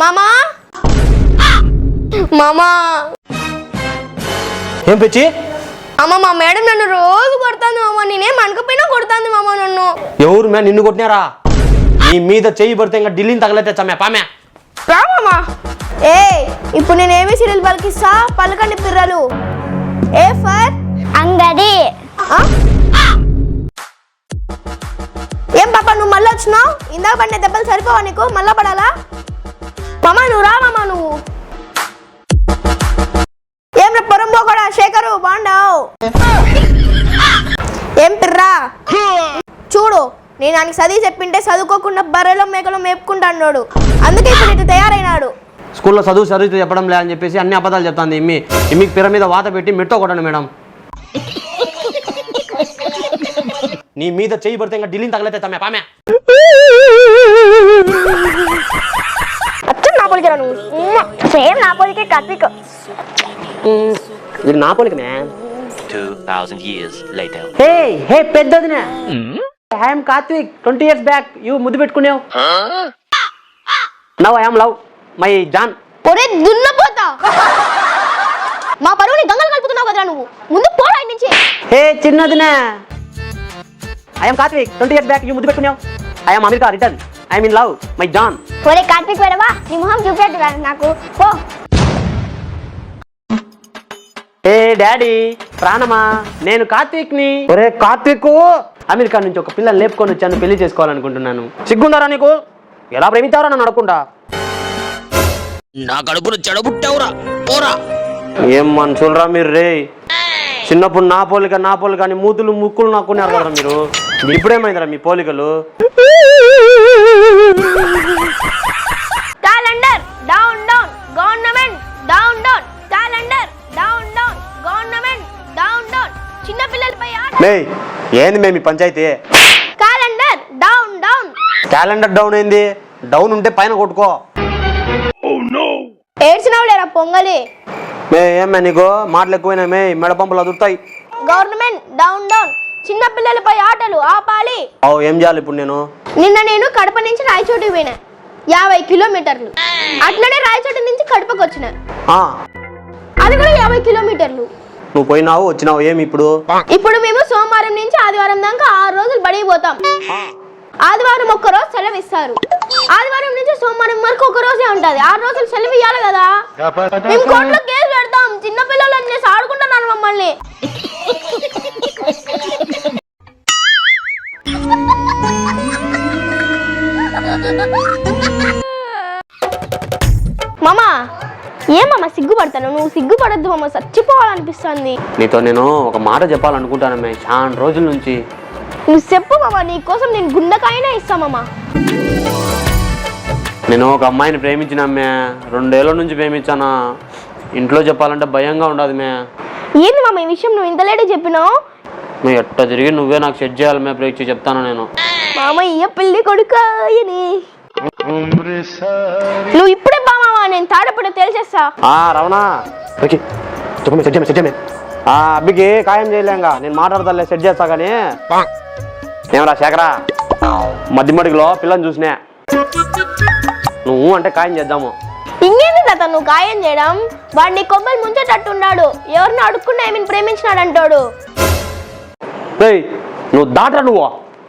మామా? మామా? ఏం పిచ్చి? అమ్మ మా మేడం నన్ను రోజు కొడుతుంది మామ. నేనేం అనకపోయినా కొడుతుంది మామ నన్ను. ఎవరు మే నిన్ను కొట్టినారా? నీ మీద చెయ్యి పడితే ఇంకా ఢిల్లీని తగలైతే చమ్మే పామే రా మామా. ఏ ఇప్పుడు నేను ఏమి సీరియల్ పలికిస్తా? పలకండి పిర్రలు. A for? అంగడి. ఆ? ఏం పాప నువ్వు మళ్ళీ వచ్చినావు? ఇందాక పడిన దెబ్బలు సరిపోవా నీకు? మళ్ళా పడాలా? ఏం పిర్రా చూడు నేను ఆయనకి చదివి చెప్పింటే చదువుకోకుండా బర్రెలో మేకలో మేపుకుంటా అన్నాడు. అందుకే ఇప్పుడు ఇటు తయారైనాడు. స్కూల్లో చదువు చదువు చెప్పడం లే అని చెప్పేసి అన్ని అబద్ధాలు చెప్తాంది ఇమ్మి. ఇమ్మికి పిర మీద వాత పెట్టి మెట్టో కొట్టండి మేడం. నీ మీద చెయ్యి పడితే ఇంకా ఢిల్లీని తగలైతే చమ్మే పామే. అచ్చం నా పోలికరా నువ్వు. సేమ్ నా పోలికే కార్తీక్ ఇది నా పోలికనే 2,000 years later. Hey hey పెద్దదినే. I'm Karthik twenty years back you ముద్దు పెట్టుకునేవు. Now I'm love my jaan ఒరే దున్నపోతా. మా పరువుని గంగలు కలుపుతున్నావు కదరా నువ్వు. ముందు పోరా ఇక్కడి నుంచి. Hey చిన్నదినే. I'm Karthik twenty years back you ముద్దు పెట్టుకునేవు. I'm America return I'm in love my jaan ఒరే కార్తీక్ వేరవా నీ మొహం చూపెట్టు నాకు. పో. ఏ డాడీ ప్రాణమా? నేను కార్తీక్ని. ఒరే కార్తీక్! అమెరికా నుంచి ఒక పిల్లని లేపుకొని వచ్చాను పెళ్ళి చేసుకోవాలనుకుంటున్నాను. సిగ్గుందారా నీకు? ఎలా ప్రేమించారా నన్ను అడగకుండా? నా కడుపును చెడబుట్టావురా పోరా. ఏం మనుషులరా మీరు రే? చిన్నప్పుడు నా పోలిక నా పోలిక అని మూతులు ముక్కులు నాక్కున్నారు కదా మీరు ఇప్పుడేమైందిరా మీ పోలికలు? ఏంది మే మీ panchayat? Calendar down down. Calendar down ఏంది? డౌన్ ఉంటే పైన కొట్టుకో. ఏడ్చినావు లేరా పొంగలి? మే ఏమే నీకు? మాటలు ఎక్కువైనా మే మెడ పంపులు అదురుతాయి. Government down down. చిన్న పిల్లలపై ఆటలు ఆపాలి. ఓ ఏం చేయాలి ఇప్పుడు నేను? నిన్న నేను కడప నుంచి రాయచోటికి పోయినా. యాభై కిలోమీటర్లు. అట్లనే రాయచోటి నుంచి కడపకు వచ్చిన ఆ, అది కూడా యాభై కిలోమీటర్లు. నువ్వు పోయినావు వచ్చినావు ఏమి ఇప్పుడు? ఇప్పుడు మేము సోమవారం నుంచి ఆదివారం దాకా ఆరు రోజులు బడికి పోతాం. ఆదివారం ఒక్క రోజు సెలవు ఇస్తారు. ఆదివారం నుంచి సోమవారం వరకు ఒక రోజే ఉంటది. ఆరు రోజులు సెలవు ఇవ్వాలి కదా? మేము కోర్టులో కేసు పెడతాం. చిన్న పిల్లలు అనేసి ఆడుకుంటున్నాను మమ్మల్ని. మామా ఏమమ్మా సిగ్గుపడతాను? నువ్వు సిగ్గుపడద్దు మామ చచ్చిపోవాలనిపిస్తుంది. నీతో నేను ఒక మాట చెప్పాలనుకుంటాను మే చాలా రోజుల నుంచి నువ్వు చెప్పు మామ నీ కోసం నేను గుండెకాయనే ఇస్తామమ్మా నేను ఒక అమ్మాయిని ప్రేమించిన మే రెండేళ్ళ నుంచి ప్రేమించానా? ఇంట్లో చెప్పాలంటే భయంగా ఉండదు మే. ఏంది మామ ఈ విషయం నువ్వు ఇంత లేటే చెప్పినావు? మే ఎట్ట తిరిగి నువ్వే నాకు సెట్ చేయాలి మే ప్రేక్ష చెప్తాను నేను. మామయ్య పెళ్ళి కొడుకాయని. నువ్వు ఇప్పుడే బా మామ నేను తాడపడి తేల్చేస్తా. ఆ రవణ ఓకే. చెప్పమే సెట్ చేయమే సెట్ చేయమే ఆ అబ్బికి ఖాయం చేయలేంగా. నేను మాట్లాడతాలే సెట్ చేస్తా కానీ. ఏమరా శేఖరా? మధ్య మడిగిలో పిల్లని చూసినా. నువ్వు అంటే ఖాయం చేద్దాము. ఇంకేంది తాత నువ్వు ఖాయం చేయడం? వాడిని కొమ్మలు ముంచేటట్టున్నాడు. ఎవరిని అడుక్కున్నా ఏమైనా ప్రేమించినాడు అంటాడు రేయ్ నువ్వు దాటరా నువ్వు?